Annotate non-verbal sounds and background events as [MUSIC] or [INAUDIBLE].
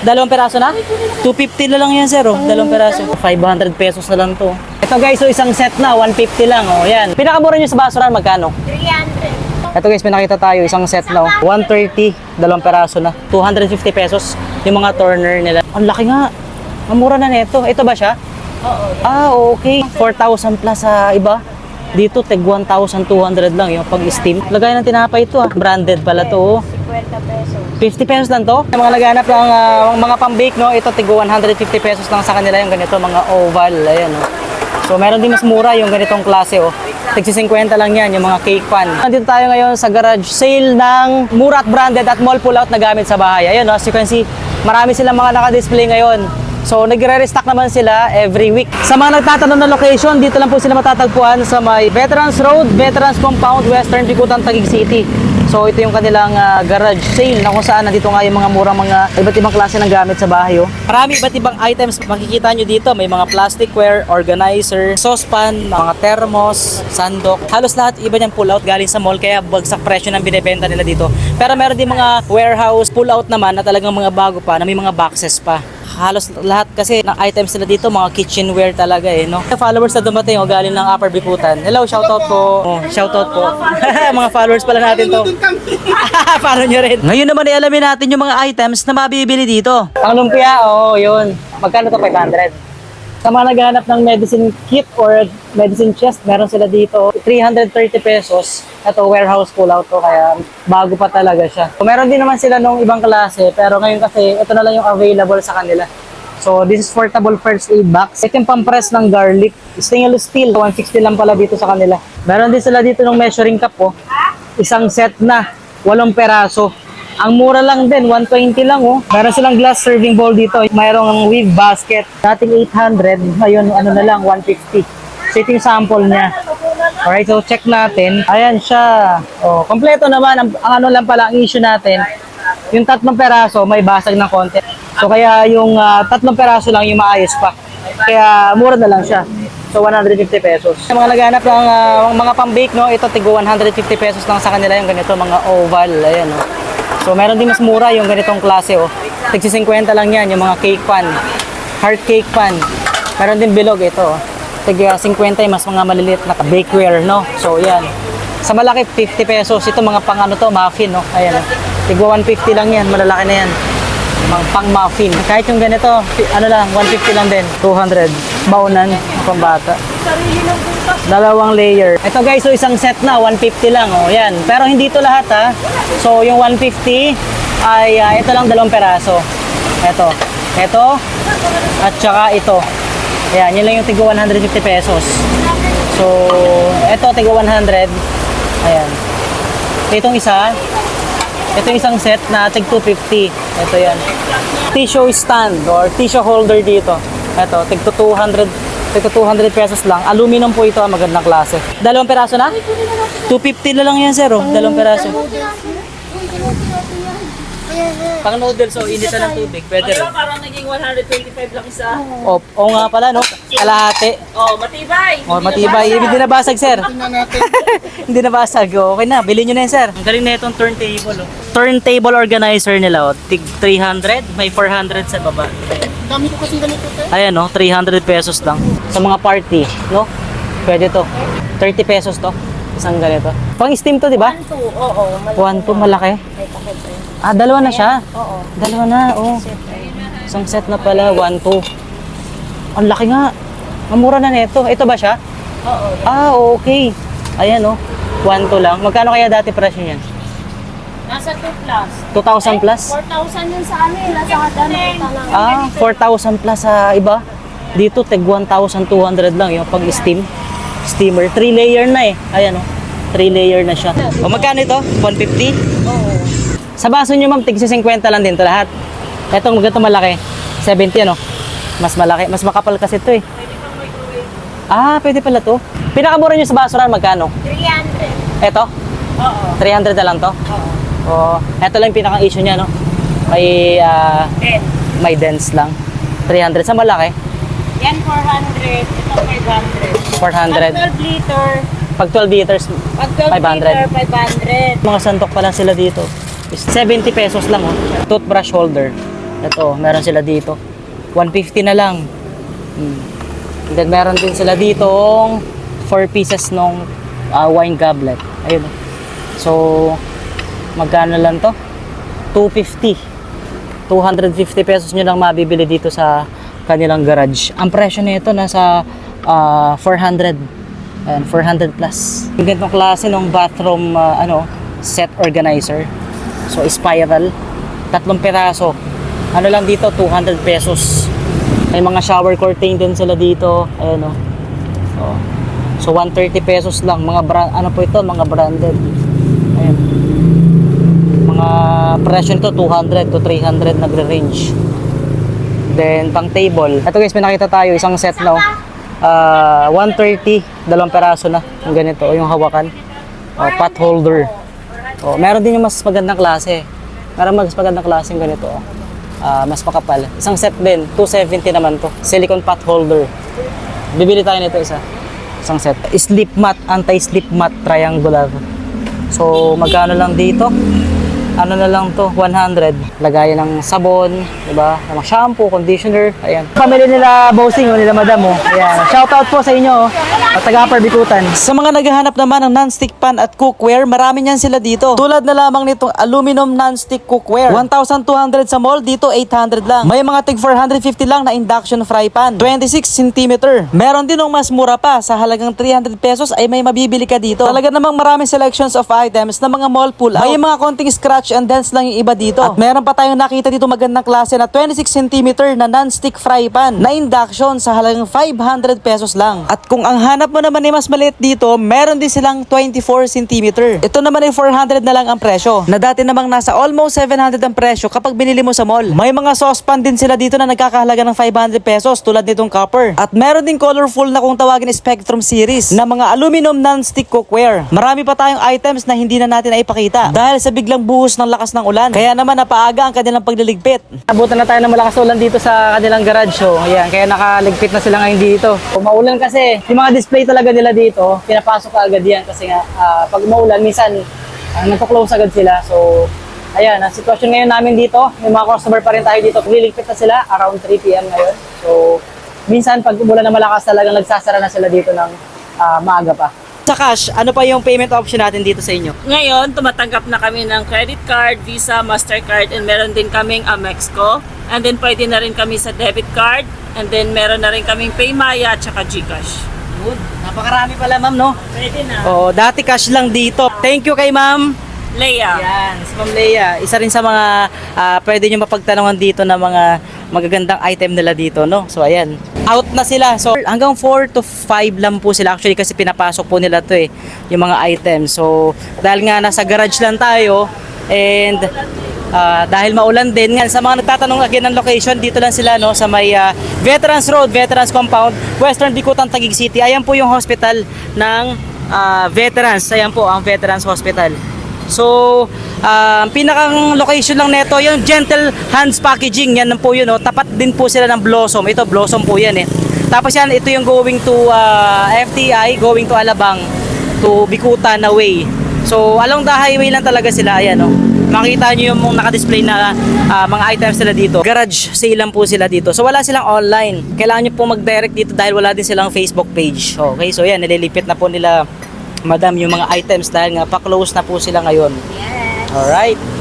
Dalawang peraso na? 250 na lang yan, sir. Oh. Dalawang peraso. 500 pesos na lang to. Ito guys, so isang set na, 150 lang. Oh, yan. Pinakamura nyo sa basurahan, magkano? 300. Ito guys, pinakita tayo, isang set na. oh. 130, dalawang peraso na. 250 pesos yung mga turner nila. Ang laki nga. Ang mura na nito. Ito ba siya? Oo. Ah, okay. 4,000 plus sa iba. Dito, tag 1,200 lang yung pag-steam. Lagay ng tinapay ito ah. Branded pala to. oh. 50 pesos. 50 pesos lang to. Yung mga naghanap ng ah, mga pang-bake, no? Ito, tigo 150 pesos lang sa kanila yung ganito, mga oval. Ayan, oh. So, meron din mas mura yung ganitong klase, oh. Tigsi 50 lang yan, yung mga cake pan. Nandito tayo ngayon sa garage sale ng mura at branded at mall pull-out na gamit sa bahay. Ayun, oh, as you can see, marami silang mga naka-display ngayon. So, nagre-restock naman sila every week. Sa mga nagtatanong ng location, dito lang po sila matatagpuan sa may Veterans Road, Veterans Compound, Western Bikutan, Taguig City. So, ito yung kanilang ah, garage sale na kung saan nandito nga yung mga murang mga iba't ibang klase ng gamit sa bahay. Oh. Marami iba't ibang items makikita nyo dito. May mga plasticware, organizer, saucepan, mga thermos, sandok. Halos lahat iba niyang pull out galing sa mall kaya bagsak presyo ng binibenta nila dito. Pero meron din mga warehouse pull out naman na talagang mga bago pa na may mga boxes pa halos lahat kasi ng items nila dito mga kitchenware talaga eh no? Followers na dumating o galing ng Upper Biputan hello shoutout po. Oh, shoutout po. [LAUGHS] Mga followers pala natin to. Follow [LAUGHS] nyo rin. Ngayon naman alamin natin yung mga items na mabibili dito. Ang lumpia oo yun. Magkano to 500 sa mga naghahanap ng medicine kit or medicine chest, meron sila dito 330 pesos. Ito warehouse pull out to kaya bago pa talaga siya. So, meron din naman sila nung ibang klase pero ngayon kasi ito na lang yung available sa kanila. So this is portable first aid box. Ito yung pampress ng garlic. Stainless steel. 160 lang pala dito sa kanila. Meron din sila dito ng measuring cup oh. Isang set na. Walong peraso. Ang mura lang din, 120 lang oh. Meron silang glass serving bowl dito. Mayroong weave basket. Dating 800, ngayon ano na lang, 150. So ito yung sample niya. Alright, so check natin. Ayan siya. Oh, kompleto naman. Ang, ang ano lang pala, ang issue natin, yung tatlong peraso may basag ng konti. So kaya yung ah, tatlong peraso lang yung maayos pa. Kaya mura na lang siya. So 150 pesos. Sa mga naghanap ng ah, mga pang-bake, no, ito tigo 150 pesos lang sa kanila yung ganito, mga oval. Ayan, no. So meron din mas mura yung ganitong klase, oh. Tigsi 50 lang yan, yung mga cake pan. Heart cake pan. Meron din bilog ito, oh. Tiga 50 yung mas mga maliliit na bakeware, no. So yan. Sa malaki 50 pesos, ito mga pang ano to, muffin, no. Ayan, oh. Tigwa 150 lang yan, malalaki na yan mga pang muffin. Kahit yung ganito, ano lang, 150 lang din. 200. Baunan, pambata. Dalawang layer. Ito guys, so isang set na, 150 lang. Oh, yan. Pero hindi ito lahat ha. So yung 150 ay ah, ito lang dalawang peraso. Ito. Ito. At saka ito. Ayan, yun lang yung tigo 150 pesos. So, ito tigo 100. Ayan. Itong isa, ito yung isang set na tig 250. Ito yan. Tissue stand or tissue holder dito. Ito, tig 200 tig 200 pesos lang. Aluminum po ito, ang magandang klase. Dalawang peraso na? 250 na lang yan, sir. Oh. Dalawang peraso. Pang noodles, so initan ng tubig. Pwede rin. Parang naging 125 lang isa. O, o nga pala, no? Kalahati. Oh, matibay. O, matibay. Hindi na basag, sir. [LAUGHS] Hindi na basag. O, Okay na, bilhin nyo na yan, sir. Ang galing na itong turntable. Oh. Turntable organizer nila. Oh. Tig 300, may 400 sa baba. Dami ko kasi ganito, te. Ayan, no? 300 pesos lang. Sa mga party, no? Pwede to. 30 pesos to. Isang ganito. Pang steam to, di ba? Two, oo. Mal- One, two, malaki. May takip eh. Ah, dalawa na siya. Oo. Dalawa na, oh. Isang set na pala, one, two. Ang laki nga. Ang mura na nito. Ito ba siya? Oo. Ah, okay. Ayan, oh. One, two lang. Magkano kaya dati presyo niyan? Nasa 2 plus. 2,000 plus? 4,000 yun sa amin. Nasa hagdan na lang. Ah, 4,000 plus sa iba. Dito, tag 1,200 lang yung pag-steam. Steamer. 3 layer na eh. Ayan, oh. 3 layer na siya. O, magkano ito? 150? Oo. Sa baso nyo, ma'am, tig 50 lang din to lahat. Etong ganito malaki. 70, ano? Mas malaki. Mas makapal kasi ito eh. Ah, pwede pala to. Pinakamura nyo sa basurahan, magkano? 300. Eto? Oo. 300 na lang to? Oo. O, eto lang yung pinaka-issue niya, no? May, ah, Then, may dents lang. 300 sa malaki. yan 400. Ito 500. 400. Pag 12 liter. Pag 12 liters, Pag 12 500. liter, 500. mga santok pa lang sila dito. Is 70 pesos lang, oh. Toothbrush holder. Ito, meron sila dito. 150 na lang. Hmm. And then meron din sila dito 4 pieces nung ah, wine goblet. Ayun. oh. So, magkano lang to? 250. 250 pesos nyo lang mabibili dito sa kanilang garage. Ang presyo nito nasa ah, 400. Ayan, 400 plus. Yung ganitong klase ng bathroom ah, ano, set organizer. So, spiral. Tatlong piraso. Ano lang dito, 200 pesos. May mga shower curtain din sila dito. Ayan o. Oh. So, 130 pesos lang. Mga brand, ano po ito? Mga branded. Ayan. Mga presyo nito, 200 to 300 nagre-range. Then, pang table. Ito guys, may nakita tayo, isang set na. oh. Ah, 130, dalawang peraso na. Yung ganito, o yung hawakan. O, pot holder. O, meron din yung mas magandang klase. Meron mas magandang klase yung ganito. oh. Ah, mas makapal. Isang set din, 270 naman to. Silicone pot holder. Bibili tayo nito isa. Isang set. Slip mat, anti-slip mat triangular. So, magkano lang dito? Ano na lang to? 100. Lagayan ng sabon, di ba? Ng shampoo, conditioner, ayan. Pamili nila bossing, nila madam, oh. Ayan. Shoutout po sa inyo, oh. At taga Upper Bikutan. Sa mga naghahanap naman ng non-stick pan at cookware, marami niyan sila dito. Tulad na lamang nitong aluminum non-stick cookware. 1,200 sa mall, dito 800 lang. May mga tig 450 lang na induction fry pan. 26 cm. Meron din ng mas mura pa. Sa halagang 300 pesos ay may mabibili ka dito. Talaga namang maraming selections of items na mga mall pull out. May mga konting scratch and dents lang yung iba dito. At meron pa tayong nakita dito magandang klase na 26 cm na non-stick fry pan na induction sa halagang 500 pesos lang. At kung ang hanap mo naman ay mas maliit dito, meron din silang 24 cm. Ito naman ay 400 na lang ang presyo. Na dati namang nasa almost 700 ang presyo kapag binili mo sa mall. May mga saucepan din sila dito na nagkakahalaga ng 500 pesos tulad nitong copper. At meron din colorful na kung tawagin Spectrum series na mga aluminum non-stick cookware. Marami pa tayong items na hindi na natin ay ipakita dahil sa biglang buhos ng lakas ng ulan. Kaya naman napaaga ang kanilang pagliligpit. Abutan na tayo ng malakas ulan dito sa kanilang garage show. Ayan, kaya nakaligpit na sila ngayon dito. Kung maulan kasi, yung mga display talaga nila dito, pinapasok agad yan kasi nga ah, pag maulan, minsan uh, nagpo-close agad sila. So, ayan, ang sitwasyon ngayon namin dito, may mga customer pa rin tayo dito. Liligpit na sila around 3 p.m. ngayon. So, minsan pag umulan na malakas talagang nagsasara na sila dito ng ah, maaga pa. Sa cash, ano pa yung payment option natin dito sa inyo? Ngayon, tumatanggap na kami ng credit card, Visa, Mastercard, and meron din kaming Amexco. And then pwede na rin kami sa debit card. And then meron na rin kaming Paymaya at saka Gcash. Good. Napakarami pala, ma'am, no? Pwede na. Oo, dati cash lang dito. Thank you kay ma'am. Leia. Yan, si Ma'am Leia. Isa rin sa mga ah, pwede nyo mapagtanungan dito na mga magagandang item nila dito, no? So, ayan. Out na sila. So, hanggang 4 to 5 lang po sila actually kasi pinapasok po nila to eh, yung mga items. So, dahil nga nasa garage lang tayo and ah, dahil maulan din nga sa mga nagtatanong again ng location dito lang sila no sa may ah, Veterans Road, Veterans Compound, Western Bikutan, Taguig City. Ayan po yung hospital ng ah, veterans. Ayan po ang Veterans Hospital. So, ang pinakang location lang nito, yung Gentle Hands Packaging, yan po yun, oh. tapat din po sila ng Blossom. Ito, Blossom po yan eh. Tapos yan, ito yung going to ah, FTI, going to Alabang, to Bikutan na way. So, along the highway lang talaga sila, ayan oh. Makita nyo yung mga naka-display na ah, mga items nila dito. Garage sale lang po sila dito. So, wala silang online. Kailangan nyo po mag-direct dito dahil wala din silang Facebook page. Okay, so yan, nililipit na po nila madam yung mga items dahil nga pa-close na po sila ngayon. Yes. Alright.